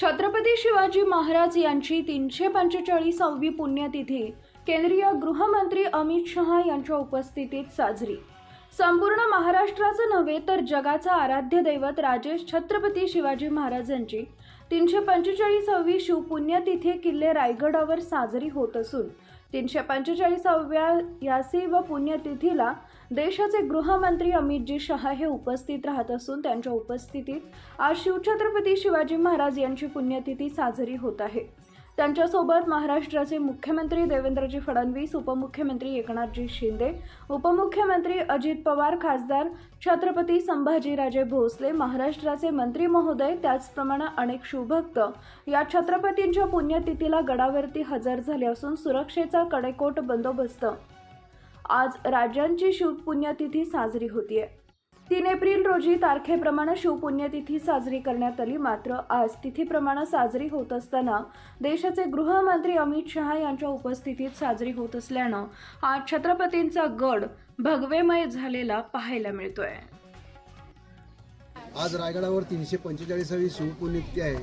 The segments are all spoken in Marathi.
छत्रपती शिवाजी महाराज यांची तीनशे पंचेचाळीसावी पुण्यतिथी केंद्रीय गृहमंत्री अमित शहा यांच्या उपस्थितीत साजरी. संपूर्ण महाराष्ट्राचं नव्हे तर जगाचा आराध्य दैवत राजेश छत्रपती शिवाजी महाराजांची तीनशे पंचेचाळीसावी शिवपुण्यतिथी किल्ले रायगडावर साजरी होत असून तीनशे पंचेचाळीसाव्या यासी व पुण्यतिथीला देशाचे गृहमंत्री अमितजी शहा हे उपस्थित राहत असून त्यांच्या उपस्थितीत आज शिवछत्रपती शिवाजी महाराज यांची पुण्यतिथी साजरी होत आहे. त्यांच्यासोबत महाराष्ट्राचे मुख्यमंत्री देवेंद्रजी फडणवीस उपमुख्यमंत्री एकनाथजी शिंदे उपमुख्यमंत्री अजित पवार खासदार छत्रपती संभाजीराजे भोसले महाराष्ट्राचे मंत्री महोदय त्याचप्रमाणे अनेक शिवभक्त. या छत्रपतींच्या पुण्यतिथीला गडावरती हजर झाले असून सुरक्षेचा कडेकोट बंदोबस्त. आज राज्यांची शिवपुण्यतिथी साजरी होतीये. तीन एप्रिल रोजी तारखेप्रमाणे शिवपुण्यतिथी साजरी करण्यात आली. मात्र आज तिथीप्रमाणे साजरी होत असताना देशाचे गृहमंत्री अमित शहा यांच्या उपस्थितीत साजरी होत असल्यानं आज छत्रपतींचा गड भगवेमय झालेला पाहायला मिळतोय. आज रायगडावर तीनशे पंचेचाळीसावी शिवपुण्यतिथी आहे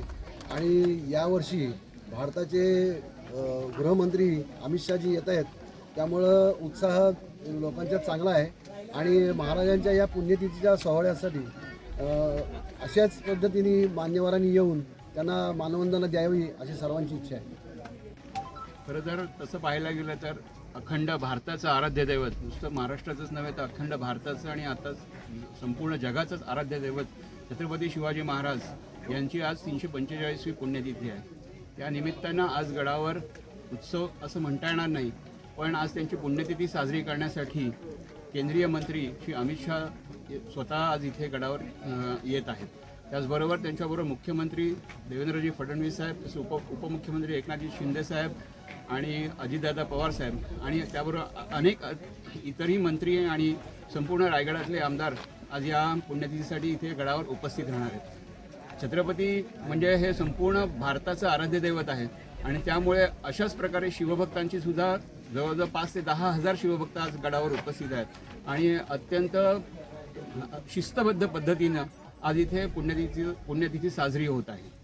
आणि यावर्षी भारताचे गृहमंत्री अमित शहाजी येत आहेत. त्यामुळं उत्साह लोकांच्यात चांगला आहे. आणि महाराजांच्या या पुण्यतिथीच्या सोहळ्यासाठी अशाच पद्धतीने मान्यवरांनी येऊन त्यांना मानवंदना द्यावी अशी सर्वांची इच्छा आहे. खरं तर तसं पाहायला गेलं तर अखंड भारताचं आराध्य दैवत नुसतं महाराष्ट्राचंच नव्हे तर अखंड भारताचं आणि आता संपूर्ण जगाचंच आराध्य दैवत छत्रपती शिवाजी महाराज यांची आज तीनशे पंचेचाळीसवी पुण्यतिथी आहे. त्या निमित्तानं आज गडावर उत्सव असं म्हणता येणार नाही पण आज त्यांची पुण्यतिथी साजरी करण्यासाठी केंद्रीय मंत्री श्री अमित शहा स्वतः आज इथे गडावर येत आहेत. त्याचबरोबर त्यांच्याबरोबर मुख्यमंत्री देवेंद्रजी फडणवीस साहेब तसे उप उपमुख्यमंत्री एकनाथजी शिंदे साहेब आणि अजितदादा पवार साहेब आणि त्याबरोबर अनेक इतरही मंत्री आणि संपूर्ण रायगडातले आमदार आज या पुण्यतिथीसाठी इथे गडावर उपस्थित राहणार आहेत. छत्रपती म्हणजे हे संपूर्ण भारताचं आराध्य दैवत आहे. आणि त्यामुळे अशाच प्रकारे शिवभक्तांची सुद्धा जवळजवळ पाच ते दहा हजार शिवभक्त आज गडावर उपस्थित आहेत. आणि अत्यंत शिस्तबद्ध पद्धतीनं आज इथे पुण्यतिथी पुण्यतिथी साजरी होत आहे.